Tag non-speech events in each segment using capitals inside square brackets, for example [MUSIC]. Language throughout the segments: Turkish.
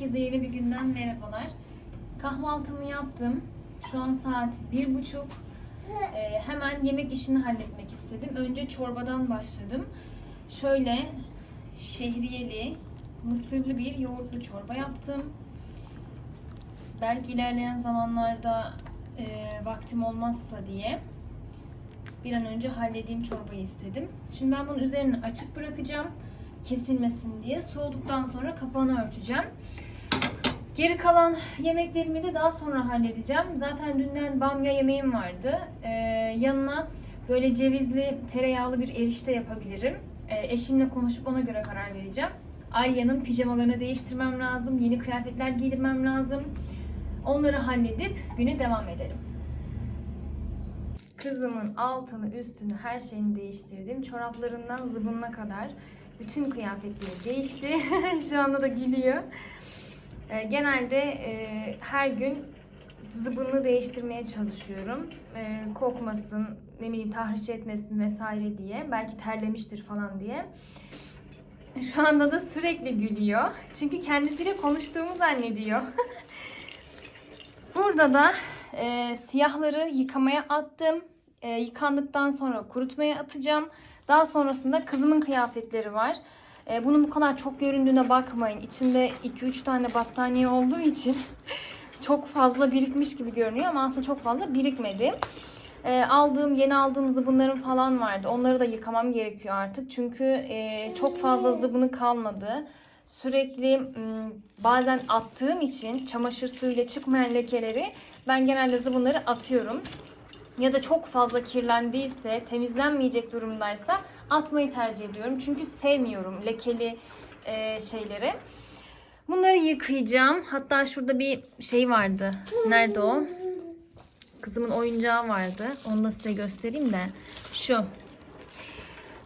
Herkese yeni bir günden merhabalar. Kahvaltımı yaptım. Şu an saat bir buçuk. Ee, hemen yemek işini halletmek istedim. Önce çorbadan başladım. Şöyle şehriyeli, mısırlı bir yoğurtlu çorba yaptım. Belki ilerleyen zamanlarda e, vaktim olmazsa diye bir an önce halledeyim çorbayı istedim. Şimdi ben bunun üzerini açık bırakacağım kesilmesin diye. Soğuduktan sonra kapağını örteceğim. Geri kalan yemeklerimi de daha sonra halledeceğim. Zaten dünden bamya yemeğim vardı. Ee, yanına böyle cevizli, tereyağlı bir erişte yapabilirim. Ee, eşimle konuşup ona göre karar vereceğim. Alya'nın pijamalarını değiştirmem lazım. Yeni kıyafetler giydirmem lazım. Onları halledip güne devam edelim. Kızımın altını, üstünü, her şeyini değiştirdim. Çoraplarından zıbınına kadar bütün kıyafetleri değişti. [LAUGHS] Şu anda da gülüyor. Ee, genelde e, her gün zıbını değiştirmeye çalışıyorum. Ee, kokmasın, ne bileyim tahriş etmesin vesaire diye. Belki terlemiştir falan diye. Şu anda da sürekli gülüyor. Çünkü kendisiyle konuştuğumu zannediyor. [LAUGHS] Burada da e, siyahları yıkamaya attım. E, yıkandıktan sonra kurutmaya atacağım. Daha sonrasında kızımın kıyafetleri var. E, bunun bu kadar çok göründüğüne bakmayın. İçinde 2-3 tane battaniye olduğu için [LAUGHS] çok fazla birikmiş gibi görünüyor ama aslında çok fazla birikmedi. E, aldığım, yeni aldığım zıbınlarım falan vardı. Onları da yıkamam gerekiyor artık. Çünkü e, çok fazla zıbını kalmadı. Sürekli bazen attığım için çamaşır suyuyla çıkmayan lekeleri ben genelde zıbınları atıyorum. Ya da çok fazla kirlendiyse, temizlenmeyecek durumdaysa atmayı tercih ediyorum. Çünkü sevmiyorum lekeli e, şeyleri. Bunları yıkayacağım. Hatta şurada bir şey vardı. Nerede o? Kızımın oyuncağı vardı. Onu da size göstereyim de. Şu.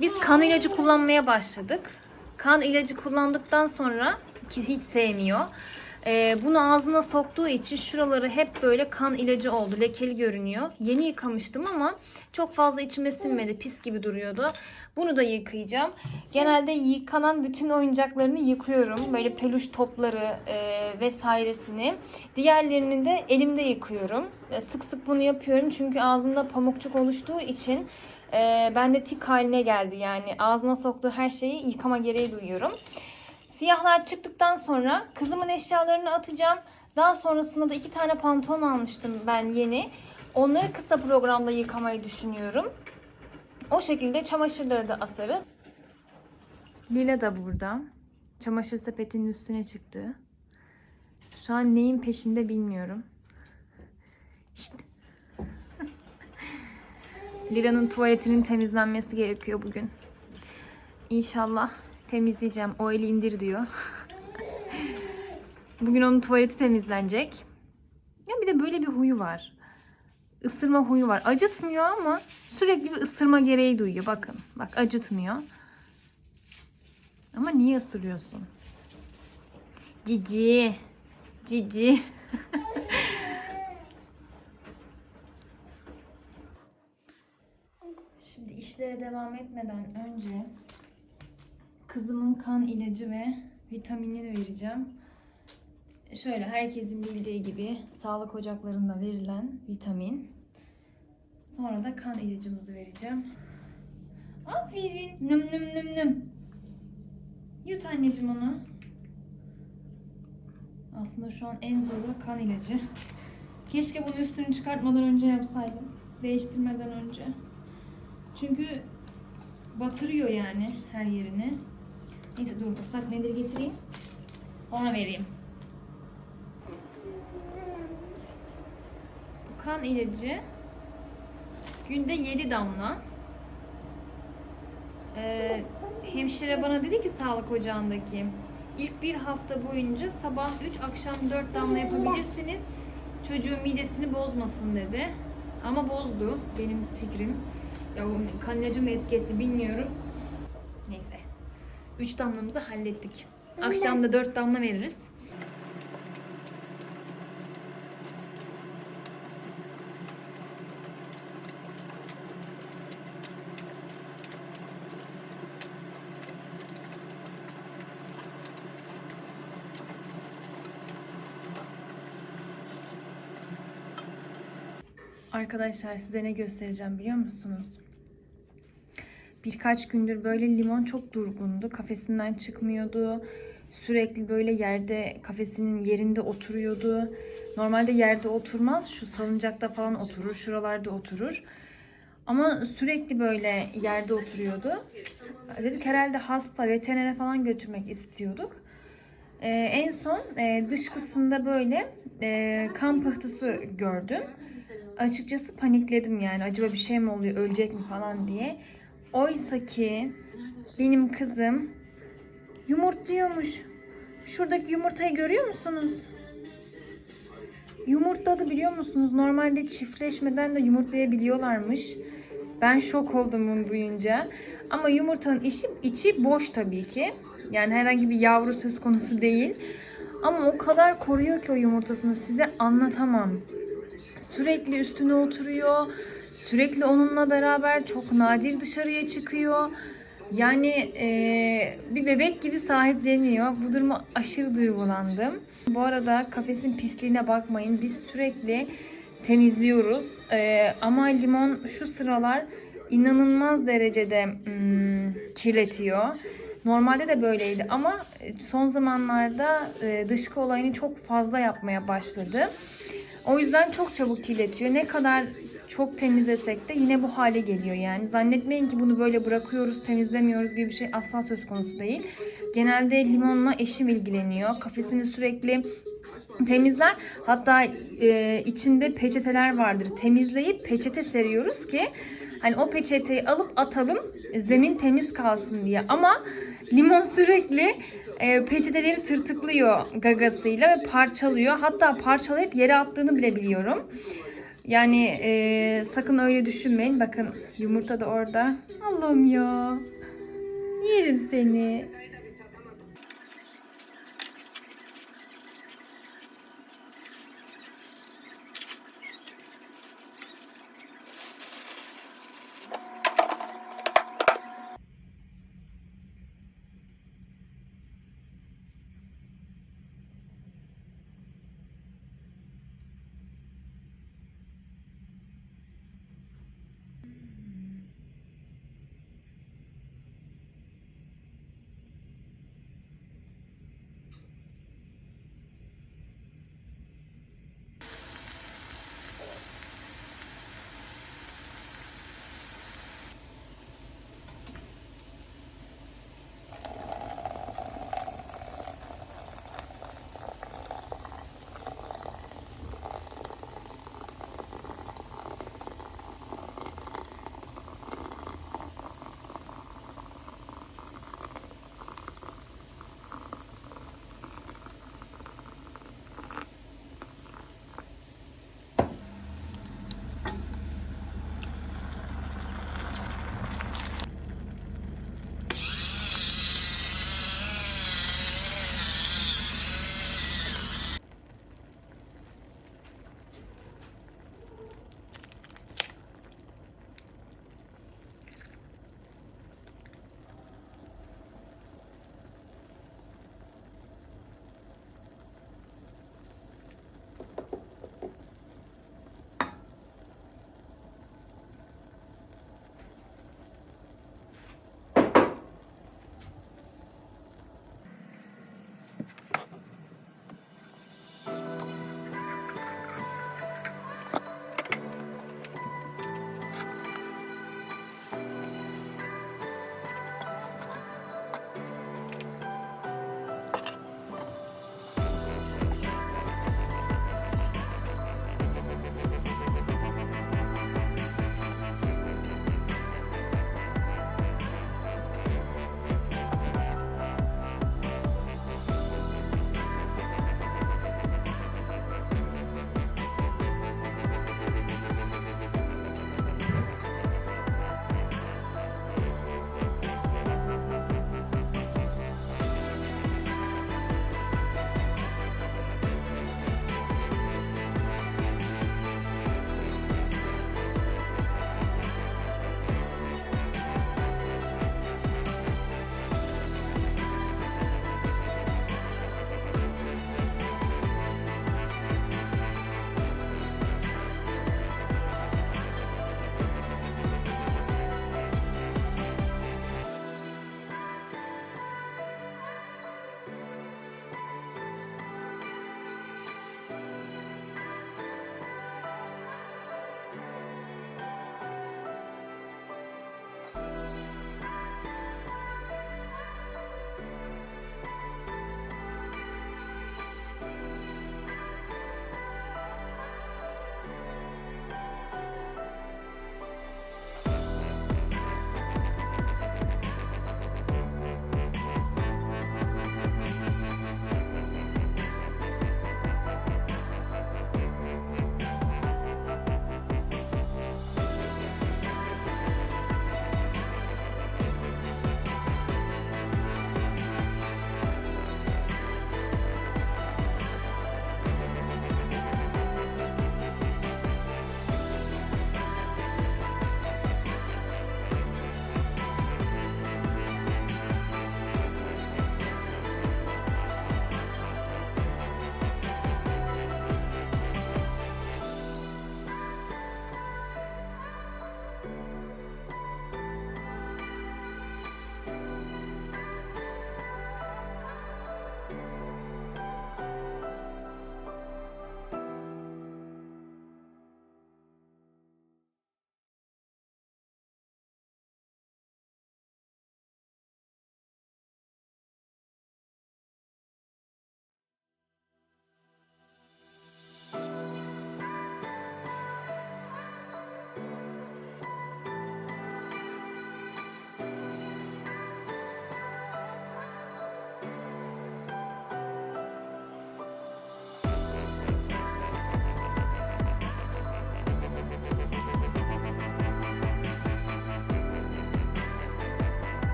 Biz kan ilacı kullanmaya başladık. Kan ilacı kullandıktan sonra ki hiç sevmiyor. Ee, bunu ağzına soktuğu için şuraları hep böyle kan ilacı oldu. Lekeli görünüyor. Yeni yıkamıştım ama çok fazla içime sinmedi. Pis gibi duruyordu. Bunu da yıkayacağım. Genelde yıkanan bütün oyuncaklarını yıkıyorum. Böyle peluş topları e, vesairesini. Diğerlerini de elimde yıkıyorum. E, sık sık bunu yapıyorum çünkü ağzında pamukçuk oluştuğu için e, bende tik haline geldi. Yani ağzına soktuğu her şeyi yıkama gereği duyuyorum. Siyahlar çıktıktan sonra kızımın eşyalarını atacağım. Daha sonrasında da iki tane pantolon almıştım ben yeni. Onları kısa programda yıkamayı düşünüyorum. O şekilde çamaşırları da asarız. Lila da burada. Çamaşır sepetinin üstüne çıktı. Şu an neyin peşinde bilmiyorum. İşte. [LAUGHS] Lila'nın tuvaletinin temizlenmesi gerekiyor bugün. İnşallah temizleyeceğim. O eli indir diyor. Bugün onun tuvaleti temizlenecek. Ya bir de böyle bir huyu var. Isırma huyu var. Acıtmıyor ama sürekli bir ısırma gereği duyuyor. Bakın. Bak acıtmıyor. Ama niye ısırıyorsun? Cici. Cici. Şimdi işlere devam etmeden önce kızımın kan ilacı ve vitaminini vereceğim. Şöyle herkesin bildiği gibi sağlık ocaklarında verilen vitamin. Sonra da kan ilacımızı vereceğim. Aferin. Nım nım nım nım. Yut anneciğim onu. Aslında şu an en zoru kan ilacı. Keşke bunun üstünü çıkartmadan önce yapsaydım. Değiştirmeden önce. Çünkü batırıyor yani her yerini. Neyse dur ıslak mendil getireyim. Sonra vereyim. Bu kan ilacı günde 7 damla. Ee, hemşire bana dedi ki sağlık ocağındaki ilk bir hafta boyunca sabah 3 akşam 4 damla yapabilirsiniz. Çocuğun midesini bozmasın dedi. Ama bozdu benim fikrim. Ya kan ilacı mı etki etti bilmiyorum. 3 damlamızı hallettik. Akşam da 4 damla veririz. Arkadaşlar size ne göstereceğim biliyor musunuz? Birkaç gündür böyle limon çok durgundu. Kafesinden çıkmıyordu. Sürekli böyle yerde kafesinin yerinde oturuyordu. Normalde yerde oturmaz. Şu salıncakta falan oturur. Şuralarda oturur. Ama sürekli böyle yerde oturuyordu. Dedik herhalde hasta veterinere falan götürmek istiyorduk. Ee, en son e, dışkısında böyle e, kan pıhtısı gördüm. Açıkçası panikledim yani acaba bir şey mi oluyor ölecek mi falan diye. Oysa ki benim kızım yumurtluyormuş. Şuradaki yumurtayı görüyor musunuz? Yumurtladı biliyor musunuz? Normalde çiftleşmeden de yumurtlayabiliyorlarmış. Ben şok oldum bunu duyunca. Ama yumurtanın içi, içi boş tabii ki. Yani herhangi bir yavru söz konusu değil. Ama o kadar koruyor ki o yumurtasını size anlatamam. Sürekli üstüne oturuyor. Sürekli onunla beraber çok nadir dışarıya çıkıyor. Yani eee, bir bebek gibi sahipleniyor. Bu duruma aşırı duygulandım. Bu arada kafesin pisliğine bakmayın. Biz sürekli temizliyoruz. Eee, ama limon şu sıralar inanılmaz derecede hmm, kirletiyor. Normalde de böyleydi ama son zamanlarda e, dışkı olayını çok fazla yapmaya başladı. O yüzden çok çabuk kirletiyor. Ne kadar çok temizlesek de yine bu hale geliyor yani. Zannetmeyin ki bunu böyle bırakıyoruz, temizlemiyoruz gibi bir şey asla söz konusu değil. Genelde limonla eşim ilgileniyor. Kafesini sürekli temizler. Hatta e, içinde peçeteler vardır. Temizleyip peçete seriyoruz ki hani o peçeteyi alıp atalım zemin temiz kalsın diye. Ama limon sürekli e, peçeteleri tırtıklıyor gagasıyla ve parçalıyor. Hatta parçalayıp yere attığını bile biliyorum. Yani e, sakın öyle düşünmeyin. Bakın yumurta da orada. Allah'ım ya. Yerim seni.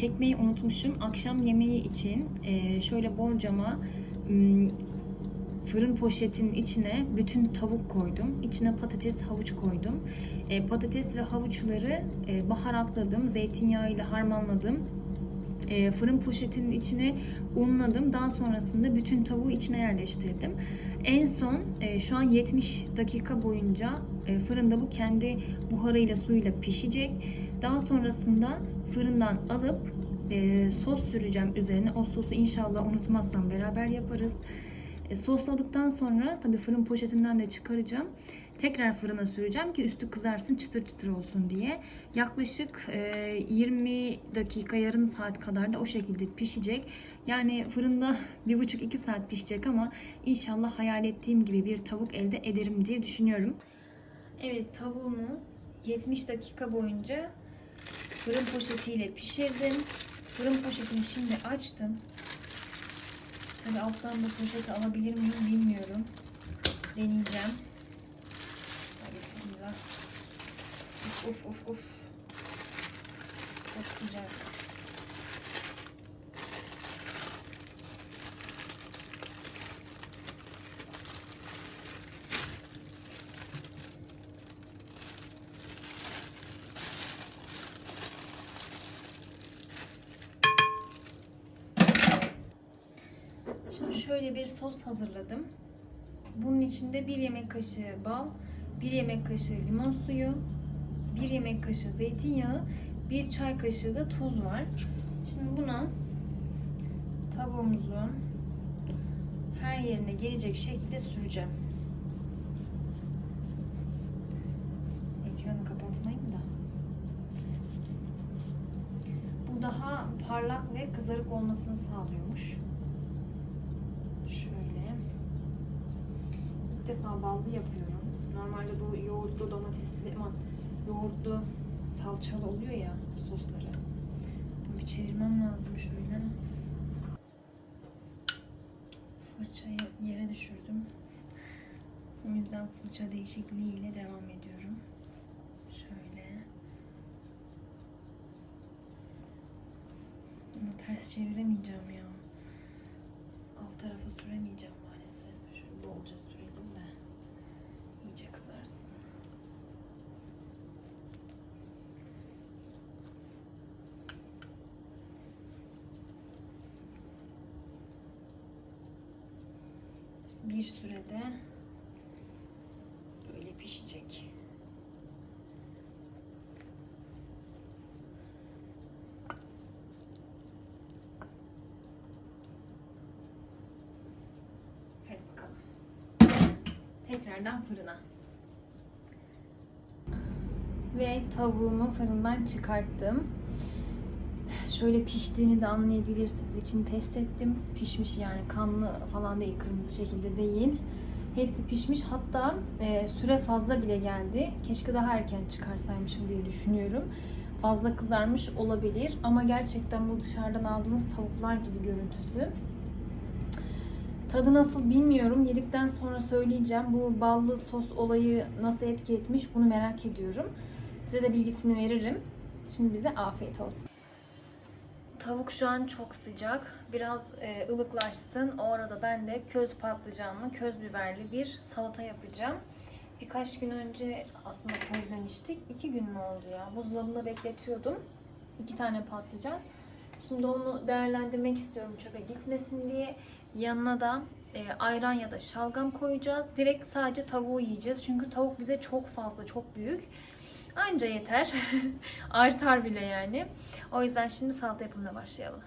Çekmeyi unutmuşum. Akşam yemeği için e, şöyle borcama m, fırın poşetinin içine bütün tavuk koydum. İçine patates, havuç koydum. E, patates ve havuçları e, baharatladım. Zeytinyağıyla harmanladım. E, fırın poşetinin içine unladım. Daha sonrasında bütün tavuğu içine yerleştirdim. En son e, şu an 70 dakika boyunca e, fırında bu kendi buharıyla suyuyla pişecek. Daha sonrasında fırından alıp e, sos süreceğim üzerine. O sosu inşallah unutmazsam beraber yaparız. E, sosladıktan sonra tabii fırın poşetinden de çıkaracağım. Tekrar fırına süreceğim ki üstü kızarsın çıtır çıtır olsun diye. Yaklaşık e, 20 dakika yarım saat kadar da o şekilde pişecek. Yani fırında [LAUGHS] 1,5-2 saat pişecek ama inşallah hayal ettiğim gibi bir tavuk elde ederim diye düşünüyorum. Evet tavuğumu 70 dakika boyunca fırın poşetiyle pişirdim. Fırın poşetini şimdi açtım. Tabii alttan da poşeti alabilir miyim bilmiyorum. Deneyeceğim. Hadi bismillah. Uf uf uf. Çok sıcak. Şimdi şöyle bir sos hazırladım. Bunun içinde bir yemek kaşığı bal, bir yemek kaşığı limon suyu, bir yemek kaşığı zeytinyağı, bir çay kaşığı da tuz var. Şimdi bunu tavuğumuzun her yerine gelecek şekilde süreceğim. Ekranı kapatmayayım da. Bu daha parlak ve kızarık olmasını sağlıyormuş. Şöyle. İlk defa ballı yapıyorum. Normalde bu yoğurtlu domatesli ama yoğurtlu salçalı oluyor ya sosları. Bir çevirmem lazım şöyle. Fırçayı yere düşürdüm. O yüzden fırça değişikliğiyle devam ediyorum. Şöyle. Ama ters çeviremeyeceğim ya. Alt tarafa süremeyeceğim maalesef. Şöyle bolca sürelim de iyice kızarsın. Bir sürede böyle pişecek. Hadi bakalım. Tekrardan fırına. Ve tavuğumu fırından çıkarttım. Şöyle piştiğini de anlayabilirsiniz. İçini test ettim. Pişmiş yani kanlı falan değil, kırmızı şekilde değil. Hepsi pişmiş. Hatta e, süre fazla bile geldi. Keşke daha erken çıkarsaymışım diye düşünüyorum. Fazla kızarmış olabilir ama gerçekten bu dışarıdan aldığınız tavuklar gibi görüntüsü. Tadı nasıl bilmiyorum. Yedikten sonra söyleyeceğim. Bu ballı sos olayı nasıl etki etmiş bunu merak ediyorum. Size de bilgisini veririm. Şimdi bize afiyet olsun. Tavuk şu an çok sıcak. Biraz e, ılıklaşsın. O arada ben de köz patlıcanlı, köz biberli bir salata yapacağım. Birkaç gün önce aslında közlemiştik. İki gün mü oldu ya? Buzdolabında bekletiyordum. İki tane patlıcan. Şimdi onu değerlendirmek istiyorum çöpe gitmesin diye. Yanına da e, ayran ya da şalgam koyacağız. Direkt sadece tavuğu yiyeceğiz. Çünkü tavuk bize çok fazla, çok büyük. Anca yeter. [LAUGHS] Artar bile yani. O yüzden şimdi salata yapımına başlayalım.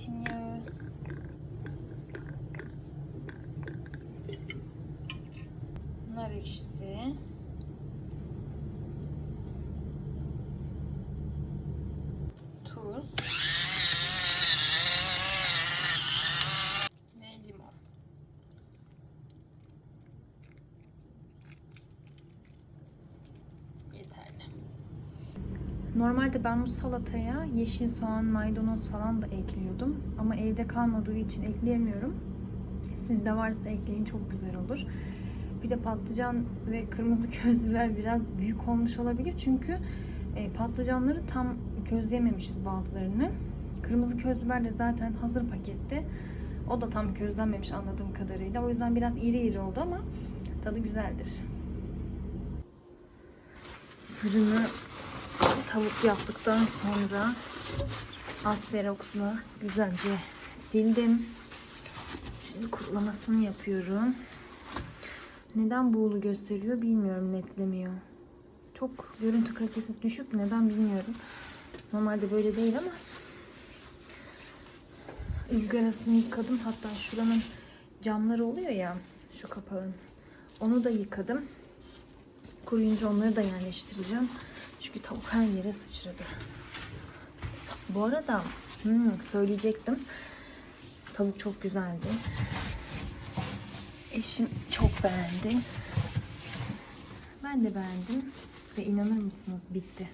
Zeytinyağı. Nar ekşisi. Tuz. Normalde ben bu salataya yeşil soğan, maydanoz falan da ekliyordum. Ama evde kalmadığı için ekleyemiyorum. Sizde varsa ekleyin çok güzel olur. Bir de patlıcan ve kırmızı [LAUGHS] köz biber biraz büyük olmuş olabilir. Çünkü e, patlıcanları tam közleyememişiz bazılarını. Kırmızı köz biber de zaten hazır pakette. O da tam közlenmemiş anladığım kadarıyla. O yüzden biraz iri iri oldu ama tadı güzeldir. Fırını tavuk yaptıktan sonra asperoksla güzelce sildim. Şimdi kurulamasını yapıyorum. Neden buğulu gösteriyor bilmiyorum netlemiyor. Çok görüntü kalitesi düşük neden bilmiyorum. Normalde böyle değil ama ızgarasını yıkadım. Hatta şuranın camları oluyor ya şu kapağın. Onu da yıkadım. Kuruyunca onları da yerleştireceğim. Çünkü tavuk her yere sıçradı. Bu arada hmm, söyleyecektim. Tavuk çok güzeldi. Eşim çok beğendi. Ben de beğendim. Ve inanır mısınız bitti.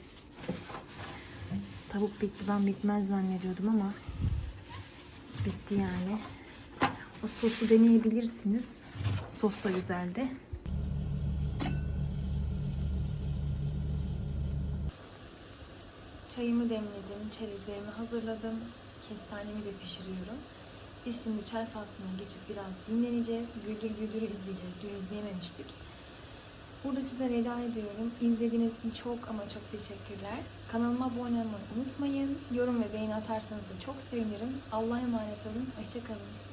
Tavuk bitti. Ben bitmez zannediyordum ama bitti yani. O sosu deneyebilirsiniz. Sos da güzeldi. Çayımı demledim, çerezlerimi hazırladım. Kestanemi de pişiriyorum. Biz şimdi çay faslına geçip biraz dinleneceğiz. Güldür Güldür'ü izleyeceğiz. Dün izleyememiştik. Burada size veda ediyorum. İzlediğiniz için çok ama çok teşekkürler. Kanalıma abone olmayı unutmayın. Yorum ve beğeni atarsanız da çok sevinirim. Allah'a emanet olun. Hoşçakalın.